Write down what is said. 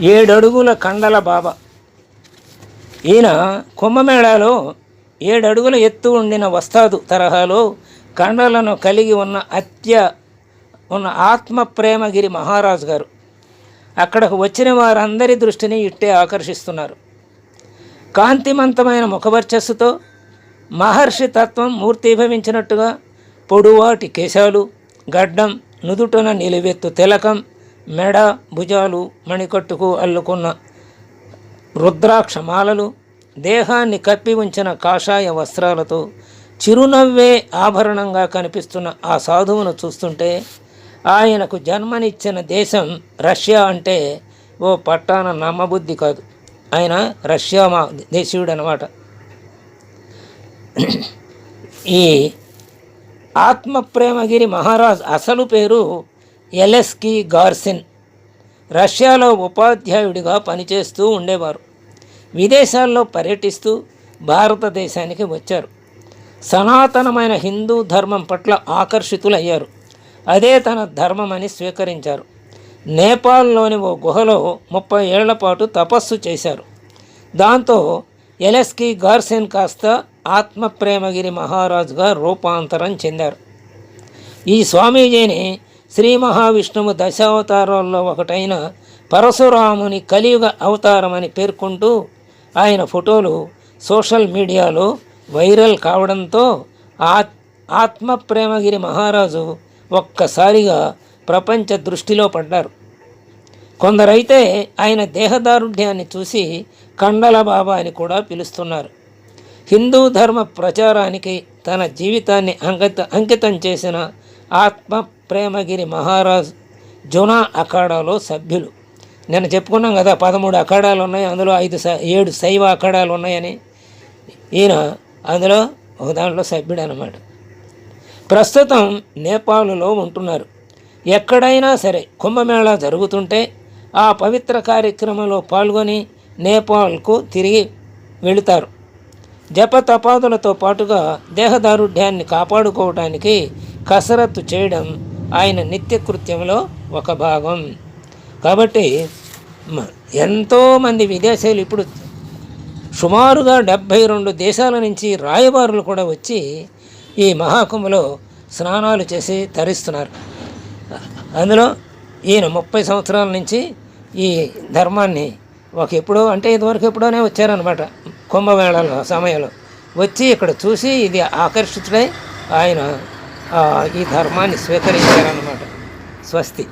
ఏడడుగుల కండల బాబా. ఈయన కుంభమేళాలో ఏడడుగుల ఎత్తు ఉండిన వస్తాదు తరహాలో కండలను కలిగి ఉన్న అత్య ఉన్న ఆత్మ ప్రేమగిరి మహారాజు గారు. అక్కడకు వచ్చిన వారందరి దృష్టిని ఇట్టే ఆకర్షిస్తున్నారు. కాంతిమంతమైన ముఖవర్చస్సుతో మహర్షి తత్వం మూర్తిభవించినట్టుగా పొడువాటి కేశాలు గడ్డం నుదుటన నిలువెత్తు తిలకం మెడ భుజాలు మణికట్టుకు అల్లుకున్న రుద్రాక్ష మాలలు దేహాన్ని కప్పి ఉంచిన కాషాయ వస్త్రాలతో చిరునవ్వే ఆభరణంగా కనిపిస్తున్న ఆ సాధువును చూస్తుంటే ఆయనకు జన్మనిచ్చిన దేశం రష్యా అంటే ఓ పట్టాన నమ్మబుద్ధి కాదు. ఆయన రష్యా మా దేశీయుడు అనమాట ఈ ఆత్మప్రేమగిరి మహారాజ్ అసలు పేరు ఎలెస్కీ గార్సిన్ రష్యాలో ఉపాధ్యాయుడిగా పనిచేస్తూ ఉండేవారు. విదేశాల్లో పర్యటిస్తూ భారతదేశానికి వచ్చారు. సనాతనమైన హిందూ ధర్మం పట్ల ఆకర్షితులయ్యారు. అదే తన ధర్మమని స్వీకరించారు. నేపాల్లోని ఓ గుహలో ముప్పై ఏళ్ళ పాటు తపస్సు చేశారు. దాంతో ఎలెస్కీ గార్సెన్ కాస్త ఆత్మప్రేమగిరి మహారాజుగా రూపాంతరం చెందారు. ఈ స్వామీజీని శ్రీ మహావిష్ణువు దశావతారాల్లో ఒకటైన పరశురాముని కలియుగ అవతారమని పేర్కొంటూ ఆయన ఫోటోలు సోషల్ మీడియాలో వైరల్ కావడంతో ఆత్మ ఆత్మప్రేమగిరి మహారాజు ఒక్కసారిగా ప్రపంచ దృష్టిలో పడ్డారు. కొందరైతే ఆయన దేహదారుఢ్యాన్ని చూసి కండల బాబా అని కూడా పిలుస్తున్నారు. హిందూ ధర్మ ప్రచారానికి తన జీవితాన్ని అంకిత అంకితం చేసిన ఆత్మ ప్రేమగిరి మహారాజ్ జునా అఖాడాలో సభ్యులు. నేను చెప్పుకున్నాం కదా పదమూడు అఖాడాలు ఉన్నాయి అందులో ఐదు ఏడు శైవ అఖాడాలు ఉన్నాయని. ఈయన అందులో ఒక దాంట్లో సభ్యుడు అనమాట ప్రస్తుతం నేపాల్లో ఉంటున్నారు. ఎక్కడైనా సరే కుంభమేళా జరుగుతుంటే ఆ పవిత్ర కార్యక్రమంలో పాల్గొని నేపాల్కు తిరిగి వెళుతారు. జపతపాదులతో పాటుగా దేహదారుఢ్యాన్ని కాపాడుకోవడానికి కసరత్తు చేయడం ఆయన నిత్యకృత్యంలో ఒక భాగం. కాబట్టి ఎంతోమంది విదేశీయులు ఇప్పుడు సుమారుగా డెబ్భై రెండు దేశాల నుంచి రాయబారులు కూడా వచ్చి ఈ మహాకుంభలో స్నానాలు చేసి తరిస్తున్నారు. అందులో ఈయన ముప్పై సంవత్సరాల నుంచి ఈ ధర్మాన్ని ఒక ఎప్పుడో అంటే ఇదివరకు ఎప్పుడోనే వచ్చారనమాట కుంభమేళాల సమయంలో. వచ్చి ఇక్కడ చూసి ఇది ఆకర్షితుడై ఆయన ఈ ధర్మాన్ని స్వీకరించారన్నమాట. స్వస్తి.